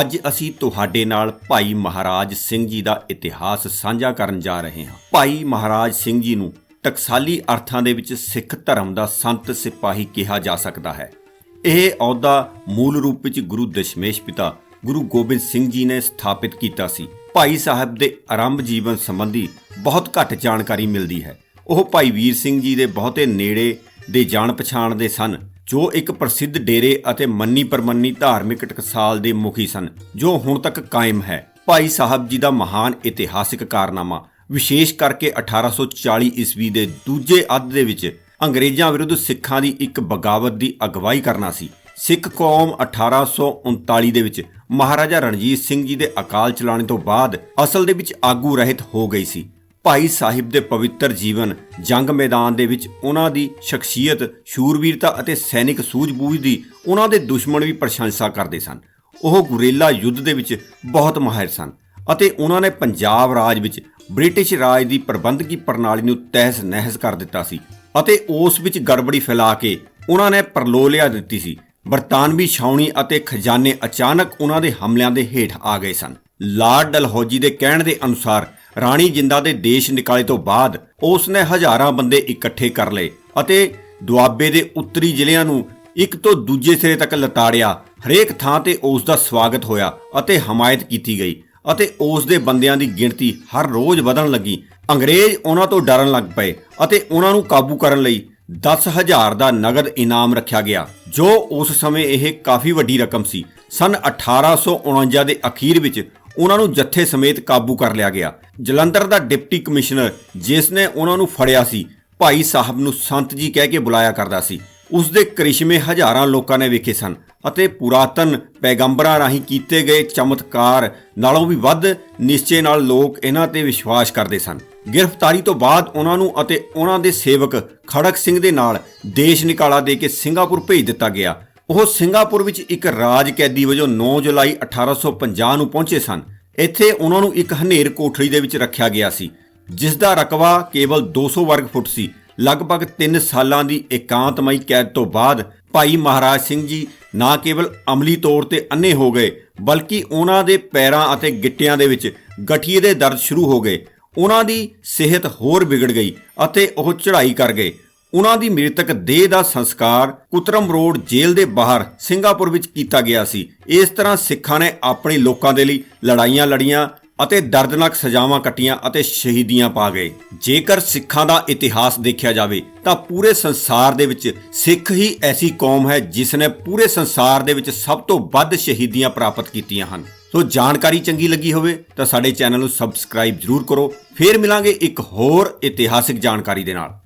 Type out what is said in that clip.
ਅੱਜ ਅਸੀਂ ਤੁਹਾਡੇ ਨਾਲ ਭਾਈ ਮਹਾਰਾਜ ਸਿੰਘ ਜੀ ਦਾ ਇਤਿਹਾਸ ਸਾਂਝਾ ਕਰਨ ਜਾ ਰਹੇ ਹਾਂ। ਭਾਈ ਮਹਾਰਾਜ ਸਿੰਘ ਜੀ ਨੂੰ ਟਕਸਾਲੀ ਅਰਥਾਂ ਦੇ ਵਿੱਚ ਸਿੱਖ ਧਰਮ ਦਾ ਸੰਤ ਸਿਪਾਹੀ ਕਿਹਾ ਜਾ ਸਕਦਾ ਹੈ। ਇਹ ਅਹੁਦਾ ਮੂਲ ਰੂਪ ਵਿੱਚ ਗੁਰੂ ਦਸ਼ਮੇਸ਼ ਪਿਤਾ, ਗੁਰੂ ਗੋਬਿੰਦ ਸਿੰਘ ਜੀ ਨੇ ਸਥਾਪਿਤ ਕੀਤਾ ਸੀ। ਭਾਈ ਸਾਹਿਬ ਦੇ ਆਰੰਭ ਜੀਵਨ ਸੰਬੰਧੀ ਬਹੁਤ ਘੱਟ ਜਾਣਕਾਰੀ ਮਿਲਦੀ ਹੈ। ਉਹ ਭਾਈ ਵੀਰ ਸਿੰਘ ਜੀ ਦੇ ਬਹੁਤੇ ਨੇੜੇ ਦੇ ਜਾਣ ਪਛਾਣ ਦੇ ਸਨ। ਜੋ ਇੱਕ ਪ੍ਰਸਿੱਧ ਡੇਰੇ ਅਤੇ ਮੰਨੀ ਪਰਮੰਨੀ ਧਾਰਮਿਕ ਟਕਸਾਲ ਦੇ ਮੁਖੀ ਸਨ, ਜੋ ਹੁਣ ਤੱਕ ਕਾਇਮ ਹੈ। ਭਾਈ ਸਾਹਿਬ ਜੀ ਦਾ ਮਹਾਨ ਇਤਿਹਾਸਿਕ ਕਾਰਨਾਮਾ, ਵਿਸ਼ੇਸ਼ ਕਰਕੇ 1840 ਈਸਵੀ ਦੇ ਦੂਜੇ ਅੱਧ ਦੇ ਵਿੱਚ ਅੰਗਰੇਜ਼ਾਂ ਵਿਰੁੱਧ ਸਿੱਖਾਂ ਦੀ ਇੱਕ ਬਗਾਵਤ ਦੀ ਅਗਵਾਈ ਕਰਨਾ ਸੀ। ਸਿੱਖ ਕੌਮ 1839 ਦੇ ਵਿੱਚ ਮਹਾਰਾਜਾ ਰਣਜੀਤ ਸਿੰਘ ਜੀ ਦੇ ਅਕਾਲ ਚਲਾਣੇ ਤੋਂ ਬਾਅਦ ਅਸਲ ਦੇ ਵਿੱਚ ਆਗੂ ਰਹਿਤ ਹੋ ਗਈ ਸੀ। ਭਾਈ ਸਾਹਿਬ ਦੇ ਪਵਿੱਤਰ ਜੀਵਨ, ਜੰਗ ਮੈਦਾਨ ਦੇ ਵਿੱਚ ਉਹਨਾਂ ਦੀ ਸ਼ਖਸੀਅਤ, ਸ਼ੂਰਵੀਰਤਾ ਅਤੇ ਸੈਨਿਕ ਸੂਝ-ਬੂਝ ਦੀ ਉਹਨਾਂ ਦੇ ਦੁਸ਼ਮਣ ਵੀ ਪ੍ਰਸ਼ੰਸਾ ਕਰਦੇ ਸਨ। ਉਹ ਗੁਰੇਲਾ ਯੁੱਧ ਦੇ ਵਿੱਚ ਬਹੁਤ ਮਾਹਿਰ ਸਨ ਅਤੇ ਉਹਨਾਂ ਨੇ ਪੰਜਾਬ ਰਾਜ ਵਿੱਚ ਬ੍ਰਿਟਿਸ਼ ਰਾਜ ਦੀ ਪ੍ਰਬੰਧਕੀ ਪ੍ਰਣਾਲੀ ਨੂੰ ਤਹਿਸ ਨਹਿਸ ਕਰ ਦਿੱਤਾ ਸੀ ਅਤੇ ਉਸ ਵਿੱਚ ਗੜਬੜੀ ਫੈਲਾ ਕੇ ਉਹਨਾਂ ਨੇ ਪਰਲੋਲਿਆ ਦਿੱਤੀ ਸੀ। ਬਰਤਾਨਵੀ ਛਾਉਣੀ ਅਤੇ ਖਜ਼ਾਨੇ ਅਚਾਨਕ ਉਹਨਾਂ ਦੇ ਹਮਲਿਆਂ ਦੇ ਹੇਠ ਆ ਗਏ ਸਨ। ਲਾਰਡ ਡਲਹੌਜੀ ਦੇ ਕਹਿਣ ਦੇ ਅਨੁਸਾਰ ਰਾਣੀ ਜਿੰਦਾ ਦੇ ਦੇਸ਼ ਨਿਕਾਲੇ ਤੋਂ ਬਾਅਦ ਉਸ ਨੇ ਹਜ਼ਾਰਾਂ ਬੰਦੇ ਇਕੱਠੇ ਕਰ ਲਏ ਅਤੇ ਦੁਆਬੇ ਦੇ ਉੱਤਰੀ ਜ਼ਿਲ੍ਹਿਆਂ ਨੂੰ ਇੱਕ ਤੋਂ ਦੂਜੇ ਸਿਰੇ ਤੱਕ ਲਤਾੜਿਆ। ਹਰੇਕ ਥਾਂ ਤੇ ਉਸ ਦਾ ਸਵਾਗਤ ਹੋਇਆ ਅਤੇ ਹਮਾਇਤ ਕੀਤੀ ਗਈ ਅਤੇ ਉਸ ਦੇ ਬੰਦਿਆਂ ਦੀ ਗਿਣਤੀ ਹਰ ਰੋਜ਼ ਵਧਣ ਲੱਗੀ। ਅੰਗਰੇਜ਼ ਉਹਨਾਂ ਤੋਂ ਡਰਨ ਲੱਗ ਪਏ ਅਤੇ ਉਹਨਾਂ ਨੂੰ ਕਾਬੂ ਕਰਨ ਲਈ 10000 ਦਾ ਨਗਦ ਇਨਾਮ ਰੱਖਿਆ ਗਿਆ। ਜੋ ਉਸ ਸਮੇਂ ਇਹ ਕਾਫੀ ਵੱਡੀ ਰਕਮ ਸੀ। ਸਨ 1849 ਦੇ ਅਖੀਰ ਵਿੱਚ ਉਹਨਾਂ ਨੂੰ ਜੱਥੇ ਸਮੇਤ ਕਾਬੂ ਕਰ ਲਿਆ ਗਿਆ। ਜਲੰਧਰ ਦਾ ਡਿਪਟੀ ਕਮਿਸ਼ਨਰ, ਜਿਸ ਨੇ ਉਹਨਾਂ ਨੂੰ ਫੜਿਆ ਸੀ, ਭਾਈ ਸਾਹਿਬ ਨੂੰ ਸੰਤ ਜੀ ਕਹਿ ਕੇ ਬੁਲਾਇਆ ਕਰਦਾ ਸੀ। ਉਸ ਦੇ ਕਰਿਸ਼ਮੇ ਹਜ਼ਾਰਾਂ ਲੋਕਾਂ ਨੇ ਵੇਖੇ ਸਨ ਅਤੇ ਪੁਰਾਤਨ ਪੈਗੰਬਰਾਂ ਰਾਹੀਂ ਕੀਤੇ ਗਏ ਚਮਤਕਾਰ ਨਾਲੋਂ ਵੀ ਵੱਧ ਨਿਸ਼ਚੇ ਨਾਲ ਲੋਕ ਇਹਨਾਂ ਤੇ ਵਿਸ਼ਵਾਸ ਕਰਦੇ ਸਨ। ਗ੍ਰਿਫਤਾਰੀ ਤੋਂ ਬਾਅਦ ਉਹਨਾਂ ਨੂੰ ਅਤੇ ਉਹਨਾਂ ਦੇ ਸੇਵਕ ਖੜਕ ਸਿੰਘ ਦੇ ਨਾਲ ਦੇਸ਼ ਨਿਕਾਲਾ ਦੇ ਕੇ ਸਿੰਗਾਪੁਰ ਭੇਜ ਦਿੱਤਾ ਗਿਆ। ਉਹ ਸਿੰਗਾਪੁਰ ਵਿੱਚ ਇੱਕ ਰਾਜ ਕੈਦੀ ਵਜੋਂ 9 ਜੁਲਾਈ 1850 ਨੂੰ ਪਹੁੰਚੇ ਸਨ। ਇੱਥੇ ਉਹਨਾਂ ਨੂੰ ਇੱਕ ਹਨੇਰ ਕੋਠੜੀ ਦੇ ਵਿੱਚ ਰੱਖਿਆ ਗਿਆ ਸੀ ਜਿਸ ਦਾ ਰਕਬਾ ਕੇਵਲ 200 ਵਰਗ ਫੁੱਟ ਸੀ ਲਗਭਗ 3 ਸਾਲਾਂ ਦੀ ਇਕਾਂਤਮਈ ਕੈਦ ਤੋਂ ਬਾਅਦ ਭਾਈ ਮਹਾਰਾਜ ਸਿੰਘ ਜੀ ਨਾ ਕੇਵਲ ਅਮਲੀ ਤੌਰ ਤੇ ਅੰਨੇ ਹੋ ਗਏ, ਬਲਕਿ ਉਹਨਾਂ ਦੇ ਪੈਰਾਂ ਅਤੇ ਗਿੱਟਿਆਂ ਦੇ ਵਿੱਚ ਗਠੀਏ ਦੇ ਦਰਦ ਸ਼ੁਰੂ ਹੋ ਗਏ। ਉਹਨਾਂ ਦੀ ਸਿਹਤ ਹੋਰ ਵਿਗੜ ਗਈ ਅਤੇ ਉਹ ਚੜ੍ਹਾਈ ਕਰ ਗਏ। ਉਹਨਾਂ ਦੀ ਮ੍ਰਿਤਕ ਦੇਹ ਦਾ ਸੰਸਕਾਰ ਕੁਤਰਮ ਰੋਡ ਜੇਲ੍ਹ ਦੇ ਬਾਹਰ ਸਿੰਗਾਪੁਰ ਵਿੱਚ ਕੀਤਾ ਗਿਆ ਸੀ। ਇਸ ਤਰ੍ਹਾਂ ਸਿੱਖਾਂ ਨੇ ਆਪਣੇ ਲੋਕਾਂ ਦੇ ਲਈ ਲੜਾਈਆਂ ਲੜੀਆਂ ਅਤੇ ਦਰਦਨਾਕ ਸਜ਼ਾਵਾਂ ਕੱਟੀਆਂ ਅਤੇ ਸ਼ਹੀਦੀਆਂ ਪਾ ਗਏ। ਜੇਕਰ ਸਿੱਖਾਂ ਦਾ ਇਤਿਹਾਸ ਦੇਖਿਆ ਜਾਵੇ, ਤਾਂ ਪੂਰੇ ਸੰਸਾਰ ਦੇ ਵਿੱਚ ਸਿੱਖ ਹੀ ਐਸੀ ਕੌਮ ਹੈ ਜਿਸ ਨੇ ਪੂਰੇ ਸੰਸਾਰ ਦੇ ਵਿੱਚ ਸਭ ਤੋਂ ਵੱਧ ਸ਼ਹੀਦੀਆਂ ਪ੍ਰਾਪਤ ਕੀਤੀਆਂ ਹਨ। ਸੋ ਜਾਣਕਾਰੀ ਚੰਗੀ ਲੱਗੀ ਹੋਵੇ, ਤਾਂ ਸਾਡੇ ਚੈਨਲ ਨੂੰ ਸਬਸਕ੍ਰਾਈਬ ਜ਼ਰੂਰ ਕਰੋ। ਫੇਰ ਮਿਲਾਂਗੇ ਇੱਕ ਹੋਰ ਇਤਿਹਾਸਿਕ ਜਾਣਕਾਰੀ ਦੇ ਨਾਲ।